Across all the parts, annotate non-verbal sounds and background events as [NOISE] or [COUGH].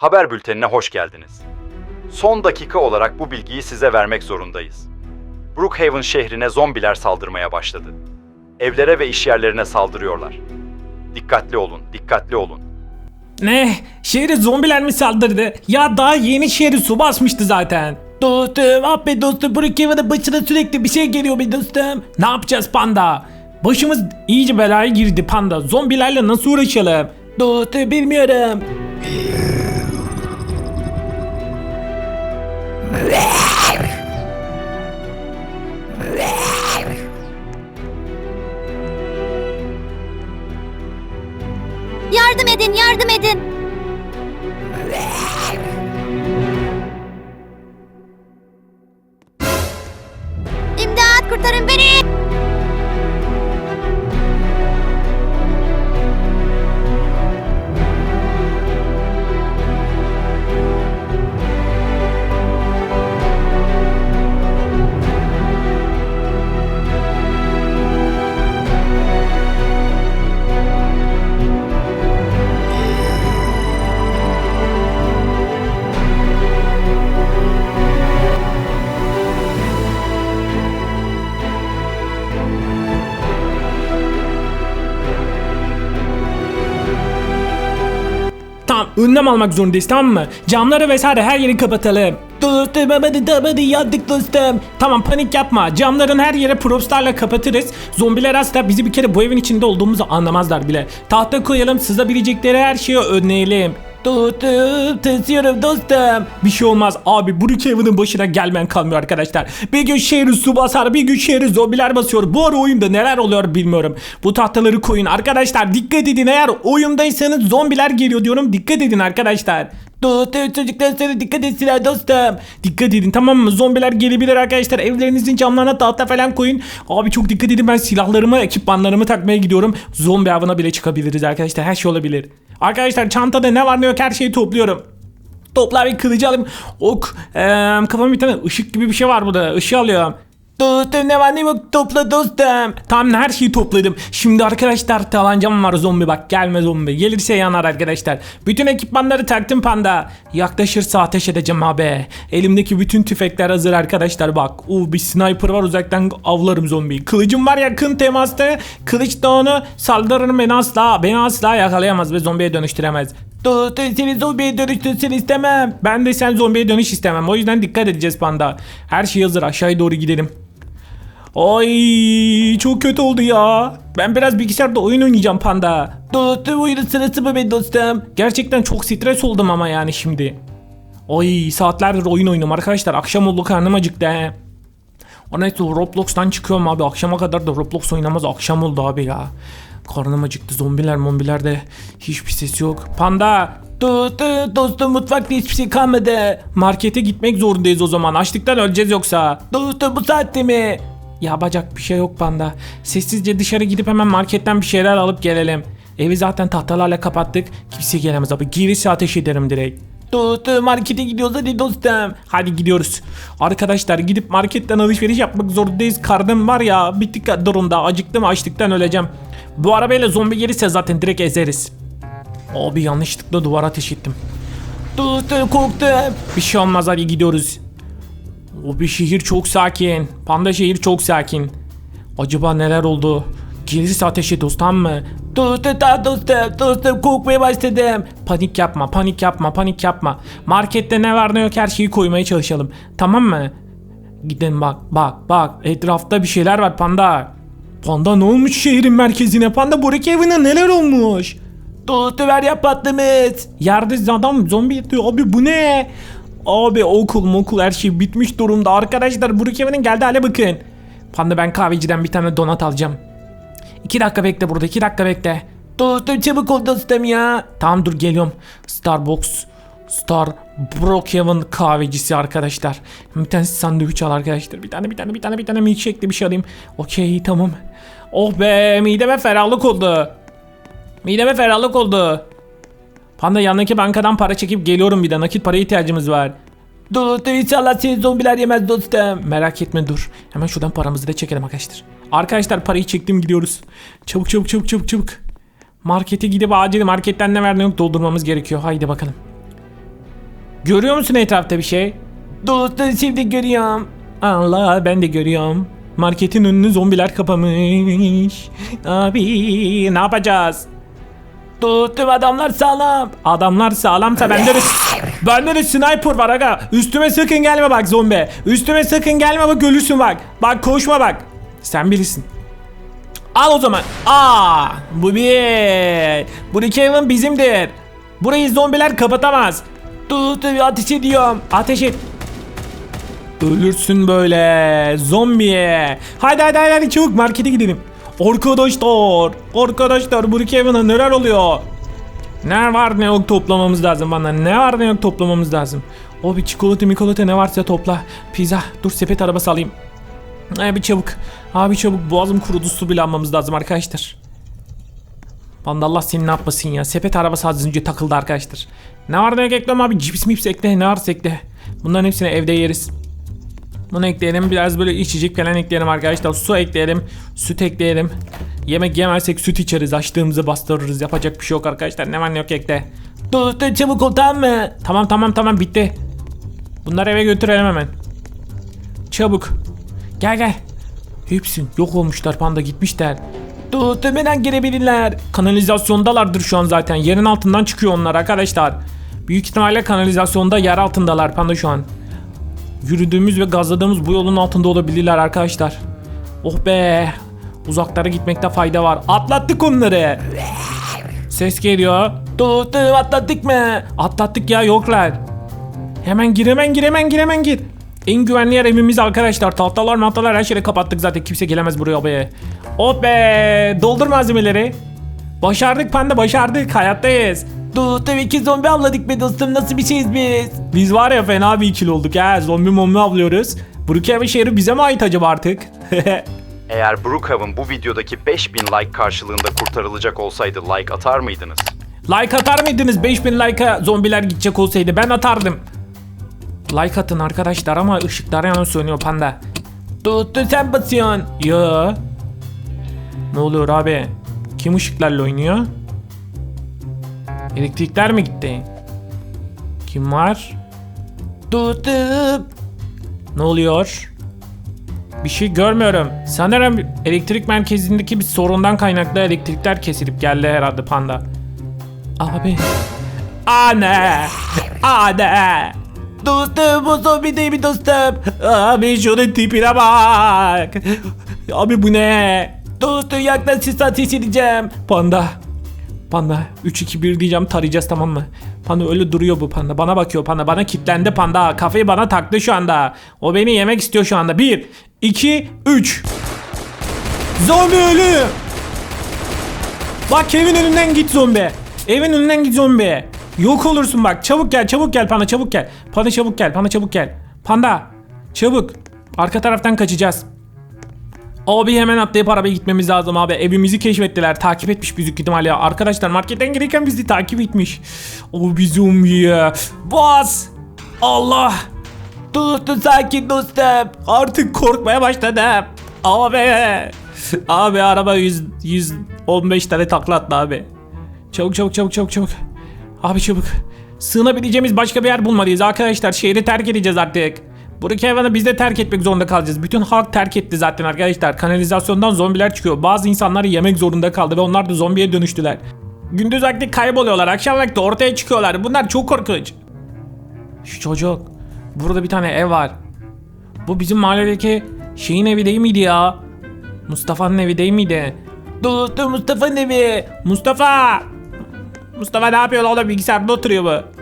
Haber bültenine hoş geldiniz. Son dakika olarak bu bilgiyi size vermek zorundayız. Brookhaven şehrine zombiler saldırmaya başladı. Evlere ve işyerlerine saldırıyorlar. Dikkatli olun, dikkatli olun. Ne? Şehre zombiler mi saldırdı? Ya daha yeni şehri su basmıştı zaten. Dostum, ah be dostum, Brookhaven'ın başına sürekli bir şey geliyor be dostum. Ne yapacağız panda? Başımız iyice belaya girdi panda. Zombilerle nasıl uğraşalım? Dostum bilmiyorum. Bleh. Önlem almak zorundayız tamam mı? Camları vesaire her yeri kapatalım. Dostum hadi hadi yandık dostum. Tamam panik yapma. Camların her yere propslarla kapatırız. Zombiler asla bizi bir kere bu evin içinde olduğumuzu anlamazlar bile. Tahta koyalım sızabilecekleri her şeyi önleyelim. Dostum tırsıyorum dostum. Bir şey olmaz abi Brookhaven'ın başına gelmeyen kalmıyor arkadaşlar. Bir gün şehri su basar bir gün şehri zombiler basıyor. Bu ara oyunda neler oluyor bilmiyorum. Bu tahtaları koyun arkadaşlar dikkat edin eğer oyundaysanız zombiler geliyor diyorum dikkat edin arkadaşlar. Dostum çocuklar sana dikkat etsinler dostum. Dikkat edin tamam mı? Zombiler gelebilir arkadaşlar. Evlerinizin camlarına tahta falan koyun. Abi çok dikkat edin ben silahlarımı, ekipmanlarımı takmaya gidiyorum. Zombi avına bile çıkabiliriz arkadaşlar. Her şey olabilir. Arkadaşlar çantada ne var ne yok her şeyi topluyorum. Topla bir kılıcı alayım. Ok. Eee kafamda bir tane ışık gibi bir şey var burada. Işığı alıyorum. Dostum ne var ne yok topla dostum. Tamam her şeyi topladım. Şimdi arkadaşlar tabancam var zombi bak gelme zombi. Gelirse yanar arkadaşlar. Bütün ekipmanları taktım panda. Yaklaşırsa ateş edeceğim abi. Elimdeki bütün tüfekler hazır arkadaşlar bak. Uu bir sniper var uzaktan avlarım zombiyi. Kılıcım var yakın temasta. Kılıç da onu saldırırım beni asla. Beni asla yakalayamaz ve zombiye dönüştüremez. Dostum seni zombiye dönüştürsün istemem. Ben de sen zombiye dönüş istemem. O yüzden dikkat edeceğiz panda. Her şey hazır aşağıya doğru gidelim. Ay çok kötü oldu ya. Ben biraz bilgisayarda oyun oynayacağım panda. Dostum oyunun sırası mı be dostum? Gerçekten çok stres oldum ama yani şimdi. Ay saatlerdir oyun oynuyorum arkadaşlar. Akşam oldu karnım acıktı he. Neyse Roblox'tan çıkıyorum abi. Akşama kadar da Roblox oynamaz. Akşam oldu abi ya. Karnım acıktı. Zombiler mombiler de hiçbir ses yok. Panda. Dostum, dostum mutfakta hiçbir şey kalmadı. Markete gitmek zorundayız o zaman. Açlıktan öleceğiz yoksa. Dostum bu saatte mi? Yapacak bir şey yok panda. Sessizce dışarı gidip hemen marketten bir şeyler alıp gelelim. Evi zaten tahtalarla kapattık. Kimse gelemez abi. Girişe ateş ederim direkt. Dostum markete gidiyoruz hadi dostum. Hadi gidiyoruz. Arkadaşlar gidip marketten alışveriş yapmak zorundayız. Karnım var ya bittik durumda. Acıktım açlıktan öleceğim. Bu arabayla zombi gelirse zaten direkt ezeriz. Abi yanlışlıkla duvara ateş ettim. Dostum korktum. Bir şey olmaz hadi gidiyoruz. O bir şehir çok sakin. Panda şehir çok sakin. Acaba neler oldu? Gerisi ateşe dost tamam mı? Dostum dostum. Dostum korkmaya başladım. Panik yapma panik yapma panik yapma. Markette ne var ne yok her şeyi koymaya çalışalım. Tamam mı? Gidin bak bak bak. Etrafta bir şeyler var panda. Panda ne olmuş şehrin merkezine? Panda buradaki evine neler olmuş? Dostum her yer patlamış. Yerde adam zombi yatıyor. Abi bu ne? Abi okul okul her şey bitmiş durumda. Arkadaşlar Brookhaven'in geldi hale bakın. Panda ben kahveciden bir tane donat alacağım. İki dakika bekle burada iki dakika bekle. Dostum çabuk ol dostum ya. Tamam dur geliyorum. Starbucks. Star Brookhaven kahvecisi arkadaşlar. Bir tane sandviç al arkadaşlar. Bir tane bir tane bir tane bir tane milkshake'li bir şey alayım. Okey tamam. Oh be mideme ferahlık oldu. Mideme ferahlık oldu. Panda yanındaki bankadan para çekip geliyorum bir de nakit paraya ihtiyacımız var. Dostum inşallah seni zombiler yemez dostum. Merak etme dur. Hemen şuradan paramızı da çekelim arkadaşlar. Arkadaşlar parayı çektim gidiyoruz. Çabuk çabuk çabuk çabuk çabuk. Markete gidip acil marketten ne var doldurmamız gerekiyor. Haydi bakalım. Görüyor musun etrafta bir şey? Dostum şimdi görüyorum. Allah ben de görüyorum. Marketin önünü zombiler kapamış. Abi ne yapacağız? Dostum adamlar sağlam. Adamlar sağlamsa bende de bende de sniper var aga. Üstüme sakın gelme bak zombi. Üstüme sakın gelme bak ölürsün bak. Bak koşma bak. Sen bilirsin. Al o zaman. Aa, bu bir. Brookhaven bizimdir. Burayı zombiler kapatamaz. Dur ateş ediyorum. Ateş et. Ölürsün böyle zombiye. Hadi hadi, hadi çabuk markete gidelim. Arkadaşlar, arkadaşlar Brookhaven'a neler oluyor? Ne var ne yok toplamamız lazım bana. Ne var ne yok toplamamız lazım. O bir çikolata mikolata ne varsa topla. Pizza. Dur sepet arabası alayım. Abi çabuk. Abi çabuk boğazım kurudu su bile almamız lazım arkadaşlar. Banda Allah seni ne yapmasın ya. Sepet arabası az önce takıldı arkadaşlar. Ne var ne yok ekledim abi. Cips mips ekle ne varsa ekle. Bunların hepsini evde yeriz. Bunu ekleyelim. Biraz böyle içecek falan ekleyelim arkadaşlar. Su ekleyelim. Süt ekleyelim. Yemek yemezsek süt içeriz. Açtığımızı bastırırız. Yapacak bir şey yok arkadaşlar. Ne var ne yok ekle. Dur çabuk ol tamam mı? Tamam tamam tamam bitti. Bunları eve götürelim hemen. Çabuk. Gel gel. Hepsin yok olmuşlar panda gitmişler. Muhtemelen girebilirler. Kanalizasyondalardır şu an zaten. Yerin altından çıkıyor onlar arkadaşlar. Büyük ihtimalle kanalizasyonda yer altındalar panda şu an. Yürüdüğümüz ve gazladığımız bu yolun altında olabilirler arkadaşlar. Oh be. Uzaklara gitmekte fayda var. Atlattık onları. Ses geliyor. Dur atlattık mı? Atlattık ya yoklar. Hemen gir hemen gir hemen gir hemen gir. En güvenli yer evimiz arkadaşlar. Tahtalar mahtalar her şeyi kapattık zaten. Kimse gelemez buraya be. Oh be. Doldur malzemeleri. Başardık panda başardık. Hayattayız. Dostum iki zombi avladık be dostum. Nasıl bir şeyiz biz? Biz var ya fena bir ikili olduk ha. Zombi mombi avlıyoruz. Brookhaven şehri bize mi ait acaba artık? [LAUGHS] Eğer Brookhaven bu videodaki 5000 like karşılığında kurtarılacak olsaydı like atar mıydınız? like atar mıydınız? 5000 like'a zombiler gidecek olsaydı ben atardım. Like atın arkadaşlar ama ışıklar yanı sönüyor panda. Tuttu sen basıyorsun. Yo. Ne oluyor abi? Kim ışıklarla oynuyor? Elektrikler mi gitti? Kim var? Tuttu. Ne oluyor? Bir şey görmüyorum. Sanırım elektrik merkezindeki bir sorundan kaynaklı elektrikler kesilip geldi herhalde panda. Abi. Anne. Anne. Dostum bu zombi değil mi dostum? Abi şunun tipine bak. Abi bu ne? Dostum yaklaş siz ateş edeceğim. Panda. Panda 3-2-1 diyeceğim tarayacağız tamam mı? Panda öyle duruyor bu panda. Bana bakıyor panda. Bana kitlendi panda. Kafayı bana taktı şu anda. O beni yemek istiyor şu anda. 1, 2, 3. Zombi ölü. Bak evin önünden git zombi. Evin önünden git zombi. Yok olursun bak. Çabuk gel, çabuk gel panda, çabuk gel. Panda çabuk gel, panda çabuk gel. Panda, çabuk. Arka taraftan kaçacağız. Abi hemen atlayıp arabaya gitmemiz lazım abi. Evimizi keşfettiler. Takip etmiş büyük ihtimalle. Arkadaşlar marketten gelirken bizi takip etmiş. O bir zombi ya. Bas. Allah. Dostum sakin dostum. Artık korkmaya başladım. Abi. Abi araba 100, 115 tane takla attı abi. Çabuk çabuk çabuk çabuk çabuk. Abi çabuk. Sığınabileceğimiz başka bir yer bulmalıyız arkadaşlar. Şehri terk edeceğiz artık. Brookhaven'ı biz de terk etmek zorunda kalacağız. Bütün halk terk etti zaten arkadaşlar. Kanalizasyondan zombiler çıkıyor. Bazı insanları yemek zorunda kaldı ve onlar da zombiye dönüştüler. Gündüz vakti kayboluyorlar. Akşam vakti ortaya çıkıyorlar. Bunlar çok korkunç. Şu çocuk. Burada bir tane ev var. Bu bizim mahalledeki şeyin evi değil miydi ya? Mustafa'nın evi değil miydi? Dur Mustafa'nın evi. Mustafa. Mustafa ne yapıyor oğlum bilgisayarda oturuyor bu.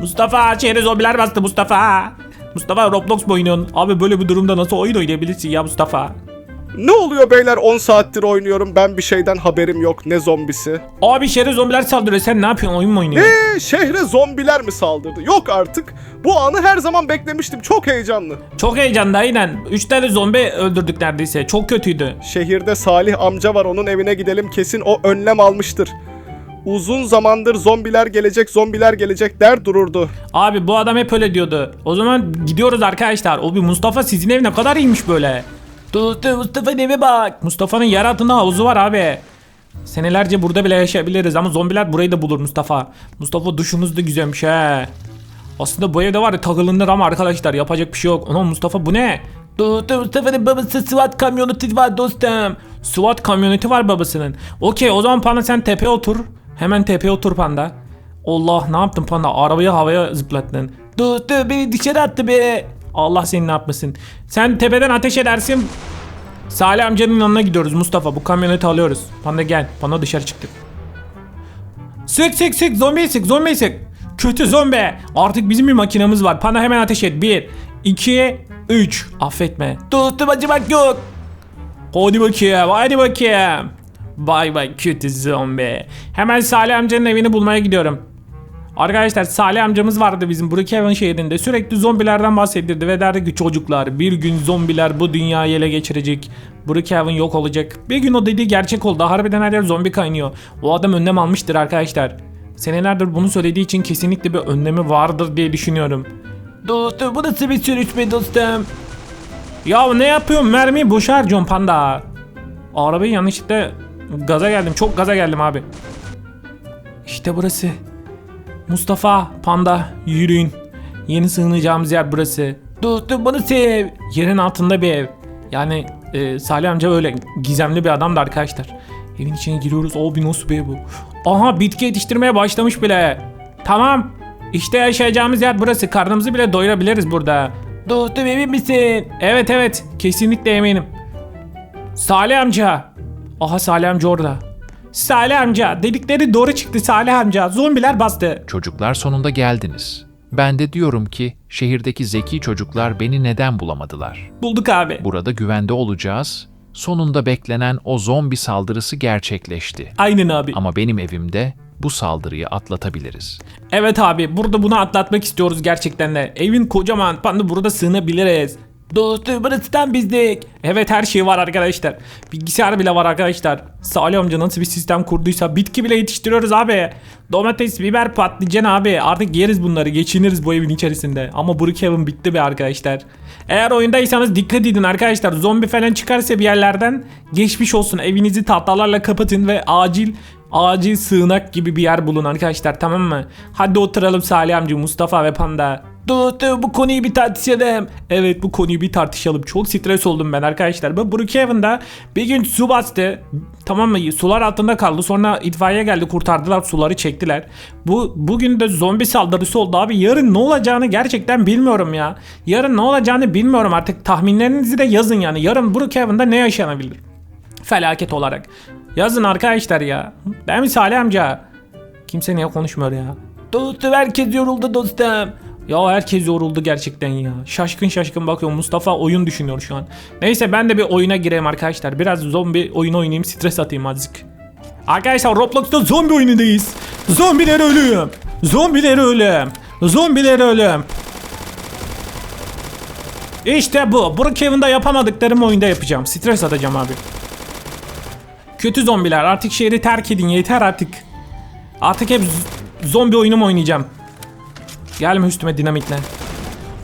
Mustafa şehre zombiler bastı Mustafa. Mustafa Roblox mu oynuyorsun? Abi böyle bir durumda nasıl oyun oynayabilirsin ya Mustafa? Ne oluyor beyler 10 saattir oynuyorum ben bir şeyden haberim yok ne zombisi. Abi şehre zombiler saldırıyor sen ne yapıyorsun oyun mu oynuyorsun? Eee şehre zombiler mi saldırdı? Yok artık. Bu anı her zaman beklemiştim çok heyecanlı. Çok heyecanlı aynen. 3 tane zombi öldürdük neredeyse. Çok kötüydü. Şehirde Salih amca var onun evine gidelim kesin o önlem almıştır. Uzun zamandır zombiler gelecek zombiler gelecek der dururdu. Abi bu adam hep öyle diyordu. O zaman gidiyoruz arkadaşlar. O bir Mustafa sizin ev ne kadar iyiymiş böyle. Tuttu Mustafa'nın eve bak. Mustafa'nın yer altında havuzu var abi. Senelerce burada bile yaşayabiliriz ama zombiler burayı da bulur Mustafa. Mustafa duşumuz da güzelmiş he. Aslında bu evde var ya takılınır ama arkadaşlar yapacak bir şey yok. Ona Mustafa bu ne? Dostum Mustafa'nın babası SWAT kamyoneti var dostum. SWAT kamyoneti var babasının. Okey o zaman panda sen tepeye otur. Hemen tepeye otur panda. Allah ne yaptın panda? Arabayı havaya zıplattın. Dostum beni dışarı attı be. Allah seni ne yapmasın. Sen tepeden ateş edersin. Salih amcanın yanına gidiyoruz Mustafa. Bu kamyoneti alıyoruz. Panda gel. Panda dışarı çıktı. Sık sık sık zombi sık zombi sık. Kötü zombi. Artık bizim bir makinemiz var. Panda hemen ateş et. 1, 2, 3. Affetme. Dostum acımak yok. Hadi bakayım hadi bakayım. Bay bay kötü zombi. Hemen Salih amcanın evini bulmaya gidiyorum. Arkadaşlar Salih amcamız vardı bizim Brookhaven şehrinde. Sürekli zombilerden bahsedirdi ve derdi ki çocuklar bir gün zombiler bu dünyayı ele geçirecek. Brookhaven yok olacak. Bir gün o dediği gerçek oldu. Harbiden her yer zombi kaynıyor. O adam önlem almıştır arkadaşlar. Senelerdir bunu söylediği için kesinlikle bir önlemi vardır diye düşünüyorum. Dostum bu nasıl bir sürüşme dostum? Ya ne yapıyorsun? Mermiyi boşa harcıyorsun panda. Arabayı yanlışlıkla gaza geldim. Çok gaza geldim abi. İşte burası. Mustafa, Panda, yürüyün. Yeni sığınacağımız yer burası. Dostum bunu sev. Yerin altında bir ev. Yani e, Salih amca öyle gizemli bir adamdı arkadaşlar. Evin içine giriyoruz. O bir nasıl bir ev bu? Aha bitki yetiştirmeye başlamış bile. Tamam. İşte yaşayacağımız yer burası. Karnımızı bile doyurabiliriz burada. Dostum emin misin? Evet evet. Kesinlikle eminim. Salih amca. Aha Salih amca orada. Salih amca dedikleri doğru çıktı Salih amca. Zombiler bastı. Çocuklar sonunda geldiniz. Ben de diyorum ki şehirdeki zeki çocuklar beni neden bulamadılar? Bulduk abi. Burada güvende olacağız. Sonunda beklenen o zombi saldırısı gerçekleşti. Aynen abi. Ama benim evimde bu saldırıyı atlatabiliriz. Evet abi burada bunu atlatmak istiyoruz gerçekten de. Evin kocaman panda burada sığınabiliriz. Dostum bizdik. Evet her şey var arkadaşlar. Bilgisayar bile var arkadaşlar. Salih amca nasıl bir sistem kurduysa bitki bile yetiştiriyoruz abi. Domates, biber, patlıcan abi. Artık yeriz bunları geçiniriz bu evin içerisinde. Ama Brookhaven bitti be arkadaşlar. Eğer oyundaysanız dikkat edin arkadaşlar. Zombi falan çıkarsa bir yerlerden geçmiş olsun. Evinizi tahtalarla kapatın ve acil acil sığınak gibi bir yer bulun arkadaşlar tamam mı? Hadi oturalım Salih amca, Mustafa ve Panda. Dostum bu konuyu bir tartışalım. Evet bu konuyu bir tartışalım. Çok stres oldum ben arkadaşlar. Bu Brookhaven'da bir gün su bastı. Tamam mı? Sular altında kaldı. Sonra itfaiye geldi kurtardılar suları çektiler. Bu bugün de zombi saldırısı oldu abi. Yarın ne olacağını gerçekten bilmiyorum ya. Yarın ne olacağını bilmiyorum artık. Tahminlerinizi de yazın yani. Yarın Brookhaven'da ne yaşanabilir? Felaket olarak. Yazın arkadaşlar ya. Değil mi Salih amca? Kimse niye konuşmuyor ya? Dostum herkes yoruldu dostum. Ya herkes yoruldu gerçekten ya. Şaşkın şaşkın bakıyor. Mustafa oyun düşünüyor şu an. Neyse ben de bir oyuna gireyim arkadaşlar. Biraz zombi oyun oynayayım. Stres atayım azıcık. Arkadaşlar Roblox'ta zombi oyunundayız. Zombiler ölüm. Zombiler ölüm. Zombiler ölüm. İşte bu. Brookhaven'da yapamadıklarım oyunda yapacağım. Stres atacağım abi. Kötü zombiler artık şehri terk edin yeter artık. Artık hep zombi oyunu mu oynayacağım? Gelme üstüme dinamitle.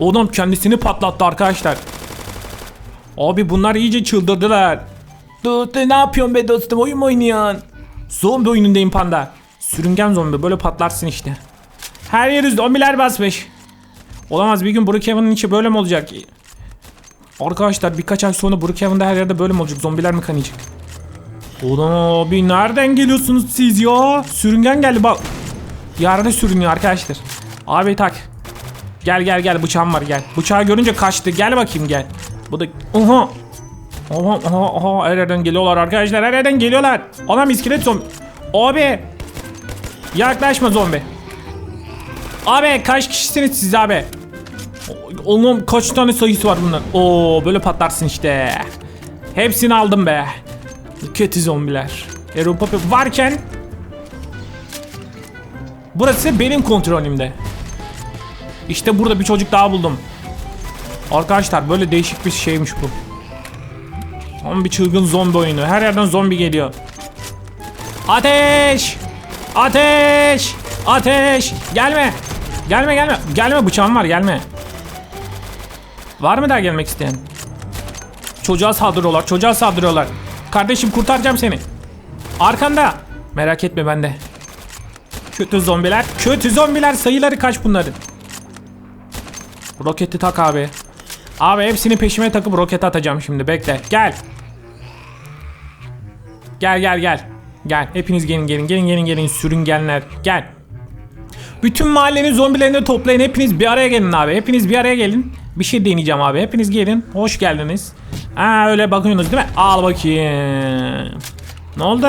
Oğlum kendisini patlattı arkadaşlar. Abi bunlar iyice çıldırdılar. Dostum ne yapıyorsun be dostum oyun mu oynuyorsun? Zombi oyunundayım panda. Sürüngen zombi böyle patlarsın işte. Her yeri zombiler basmış. Olamaz bir gün Brookhaven'ın içi böyle mi olacak? Arkadaşlar birkaç ay sonra Brookhaven'da her yerde böyle mi olacak? Zombiler mi kanayacak? Ulan abi nereden geliyorsunuz siz ya? Sürüngen geldi bak. Yerde sürünüyor arkadaşlar. Abi tak. Gel gel gel bıçağım var gel. Bıçağı görünce kaçtı. Gel bakayım gel. Bu da oha. Oha oha oha her yerden geliyorlar arkadaşlar. Her yerden geliyorlar. Adam iskelet zombi. Abi. Yaklaşma zombi. Abi kaç kişisiniz siz abi? Oğlum kaç tane sayısı var bunlar? Oo böyle patlarsın işte. Hepsini aldım be. Kötü zombiler. Europa varken Burası benim kontrolümde. İşte burada bir çocuk daha buldum. Arkadaşlar böyle değişik bir şeymiş bu. Tam bir çılgın zombi oyunu. Her yerden zombi geliyor. Ateş! Ateş! Ateş! Gelme! Gelme gelme. Gelme bıçağım var gelme. Var mı daha gelmek isteyen? Çocuğa saldırıyorlar. Çocuğa saldırıyorlar. Kardeşim kurtaracağım seni. Arkanda. Merak etme bende. Kötü zombiler. Kötü zombiler sayıları kaç bunların? Roketi tak abi. Abi hepsini peşime takıp roket atacağım şimdi bekle. Gel. Gel gel gel. Gel hepiniz gelin gelin gelin gelin gelin sürüngenler. Gel. Bütün mahallenin zombilerini toplayın. Hepiniz bir araya gelin abi. Hepiniz bir araya gelin. Bir şey deneyeceğim abi. Hepiniz gelin. Hoş geldiniz. Ha öyle bakıyorsunuz değil mi? Al bakayım. Ne oldu?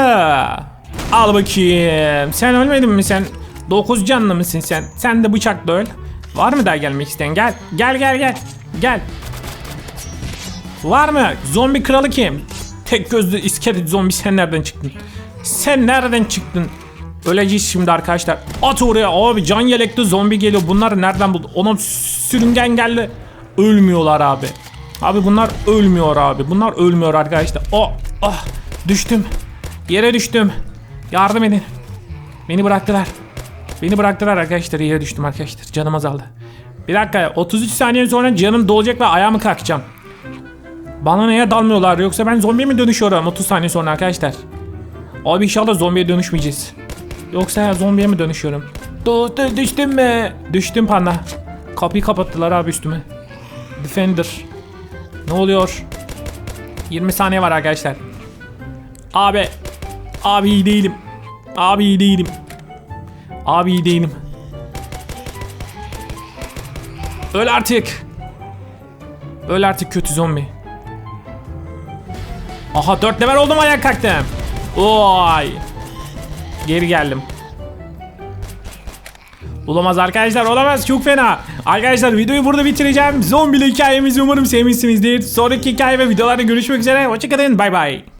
Al bakayım. Sen ölmedin mi sen? 9 canlı mısın sen? Sen de bıçakla öl. Var mı daha gelmek isteyen? Gel. Gel gel gel. Gel. Var mı? Zombi kralı kim? Tek gözlü iskelet zombi sen nereden çıktın? Sen nereden çıktın? Öleceğiz şimdi arkadaşlar. At oraya abi can yelekli zombi geliyor. Bunları nereden buldu? Onun sürüngen geldi. Ölmüyorlar abi. Abi bunlar ölmüyor abi. Bunlar ölmüyor arkadaşlar. Oh, ah düştüm. Yere düştüm. Yardım edin. Beni bıraktılar. Beni bıraktılar arkadaşlar. Yere düştüm arkadaşlar. Canım azaldı. Bir dakika 33 saniye sonra canım dolacak ve ayağa mı kalkacağım? Bana neye dalmıyorlar yoksa ben zombiye mi dönüşüyorum 30 saniye sonra arkadaşlar? Abi inşallah zombiye dönüşmeyeceğiz. Yoksa zombiye mi dönüşüyorum? Du du düştüm mü? Düştüm panda. Kapıyı kapattılar abi üstüme. Defender. Ne oluyor? 20 saniye var arkadaşlar. Abi. Abi iyi değilim. Abi iyi değilim. Abi iyi değilim. Öl artık. Öl artık kötü zombi. Aha 4 level oldum ayağa kalktım. Oy. Geri geldim. Olamaz arkadaşlar olamaz çok fena. Arkadaşlar videoyu burada bitireceğim. Zombili hikayemizi umarım sevmişsinizdir. Sonraki hikaye ve videolarda görüşmek üzere. Hoşçakalın bay bay.